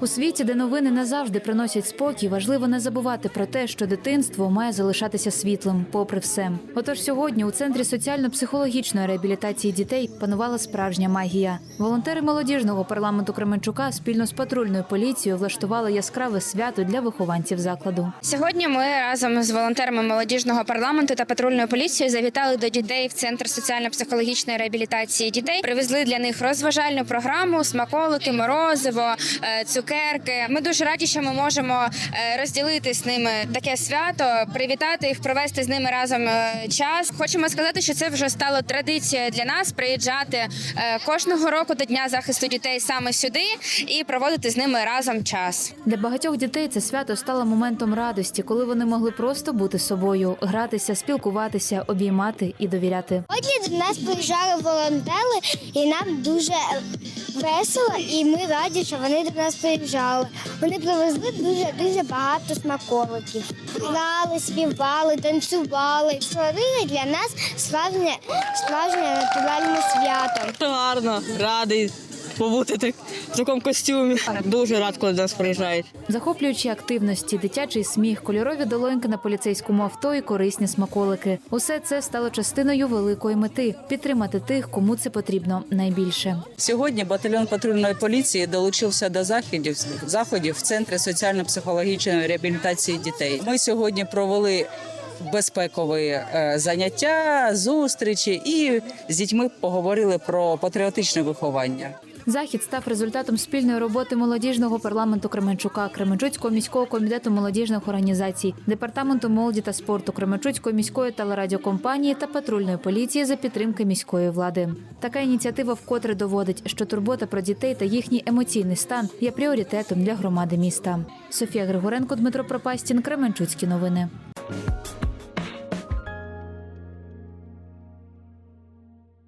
У світі, де новини назавжди приносять спокій, важливо не забувати про те, що дитинство має залишатися світлим, попри все. Отож, сьогодні у центрі соціально-психологічної реабілітації дітей панувала справжня магія. Волонтери молодіжного парламенту Кременчука спільно з патрульною поліцією влаштували яскраве свято для вихованців закладу. Сьогодні ми разом з волонтерами молодіжного парламенту та патрульною поліцією завітали до дітей в центр соціально-психологічної реабілітації дітей. Привезли для них розважальну програму, смаколики, морозиво, е, цукерки. Ми дуже раді, що ми можемо е, розділити з ними таке свято, привітати їх, провести з ними разом е, час. Хочемо сказати, що це вже стало традицією для нас приїжджати е, кожного року до дня захисту дітей саме сюди і проводити з ними разом час. Для багатьох дітей це свято стало моментом радості, коли вони могли просто бути собою, гратися, спілкуватися, обіймати і довіряти. Сьогодні до нас приїжджали волонтери, і нам дуже весело, і ми раді, що вони до нас приїжджали. Вони привезли дуже дуже багато смаколиків. Грали, співали, танцювали. Створили для нас справжнє справжнє натуральне свято. Гарно, радий побути так, в такому костюмі. Дуже рад, коли до нас приїжджають. Захоплюючі активності, дитячий сміх, кольорові долоньки на поліцейському авто і корисні смаколики. Усе це стало частиною великої мети підтримати тих, кому це потрібно найбільше. Сьогодні батальйон патрульної поліції долучився до заходів заходів в центрі соціально-психологічної реабілітації дітей. Ми сьогодні провели безпекові е, заняття, зустрічі і з дітьми поговорили про патріотичне виховання. Захід став результатом спільної роботи молодіжного парламенту Кременчука, Кременчуцького міського комітету молодіжних організацій, департаменту молоді та спорту Кременчуцької міської телерадіокомпанії та патрульної поліції за підтримки міської влади. Така ініціатива вкотре доводить, що турбота про дітей та їхній емоційний стан є пріоритетом для громади міста. Софія Григоренко, Дмитро Пропастін, Кременчуцькі новини.